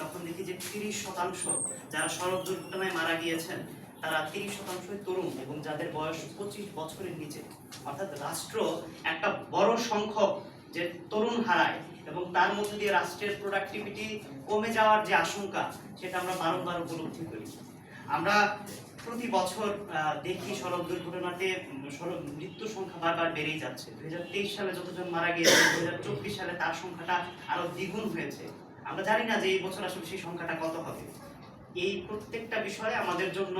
তখন দেখি যে তিরিশ শতাংশ যারা সড়ক দুর্ঘটনায় মারা গিয়েছেন, তারা তিরিশ শতাংশই তরুণ এবং যাদের বয়স পঁচিশ বছরের নিচে। অর্থাৎ রাষ্ট্র একটা বড় সংখ্যক যে তরুণ হারায় এবং তার মধ্যে দিয়ে রাষ্ট্রের প্রোডাক্টিভিটি কমে যাওয়ার যে আশঙ্কা, সেটা আমরা বারংবার উপলব্ধি করি। আমরা প্রতি বছর দেখি সড়ক দুর্ঘটনাতে সড়ক মৃত্যু সংখ্যা বারবার বেড়েই যাচ্ছে। দুই হাজার তেইশ সালে যতজন মারা গিয়েছে দুই হাজার চব্বিশ সালে তার সংখ্যাটা আরও দ্বিগুণ হয়েছে। আমরা জানি না যে এই বছর আসলে সেই সংখ্যাটা কত হবে। এই প্রত্যেকটা বিষয়ে আমাদের জন্য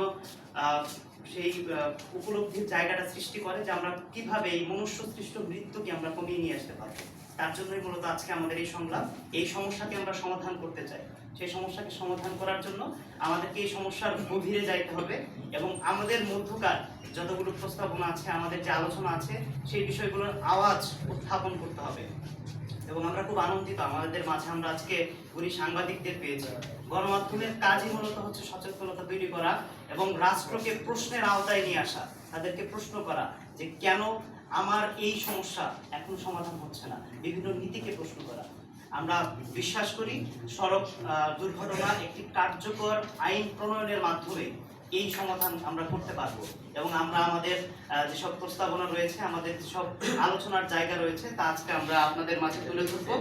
সেই উপলব্ধির জায়গাটা সৃষ্টি করে যে আমরা কীভাবে এই মনুষ্য সৃষ্ট মৃত্যুকে আমরা কমিয়ে নিয়ে আসতে পারব। তার জন্যই মূলত আজকে আমাদের এই সংলাপ। এই সমস্যাকে আমরা সমাধান করতে চাই। সেই সমস্যাকে সমাধান করার জন্য আমাদেরকে এই সমস্যার গভীরে যাইতে হবে এবং আমাদের মধ্যকার যতগুলো প্রস্তাবনা আছে, আমাদের যে আলোচনা আছে, সেই বিষয়গুলোর আওয়াজ উত্থাপন করতে হবে। এবং আমরা খুব আনন্দিত। আমাদের মাঝে আমরা আজকে গুণী সাংবাদিকদের পেয়েছি। গণমাধ্যমের কাজই মূলত হচ্ছে সচেতনতা তৈরি করা এবং রাষ্ট্রকে প্রশ্নের আওতায় নিয়ে আসা, তাদেরকে প্রশ্ন করা যে কেন আমার এই সমস্যা এখন সমাধান হচ্ছে না? বিভিন্ন নীতিকে প্রশ্ন করা। আমরা বিশ্বাস করি সড়ক দুর্ঘটনা একটি কার্যকর আইন প্রণয়নের মাধ্যমে এই সমাধান আমরা করতে পারব। এবং আমরা আমাদের যেসব প্রস্তাবনা রয়েছে, আমাদের যেসব আলোচনার জায়গা রয়েছে, তা আজকে আমরা আপনাদের মাঝে তুলে ধরবো।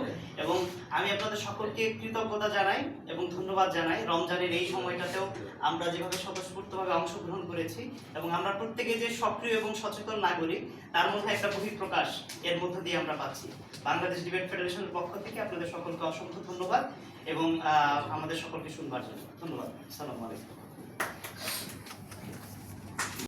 এবং আমি আপনাদের সকলকে কৃতজ্ঞতা জানাই এবং ধন্যবাদ জানাই। রমজানের এই সময়টাতেও আমরা যেভাবে স্বতঃস্ফূর্তভাবে অংশগ্রহণ করেছি এবং আমরা প্রত্যেকে যে সক্রিয় এবং সচেতন নাগরিক, তার মধ্যে একটা বহিঃপ্রকাশ এর মধ্য দিয়ে আমরা পাচ্ছি। বাংলাদেশ ডিবেট ফেডারেশনের পক্ষ থেকে আপনাদের সকলকে অসংখ্য ধন্যবাদ এবং আমাদের সকলকে শুনবার জন্য। ধন্যবাদ। সালাম আলাইকুম।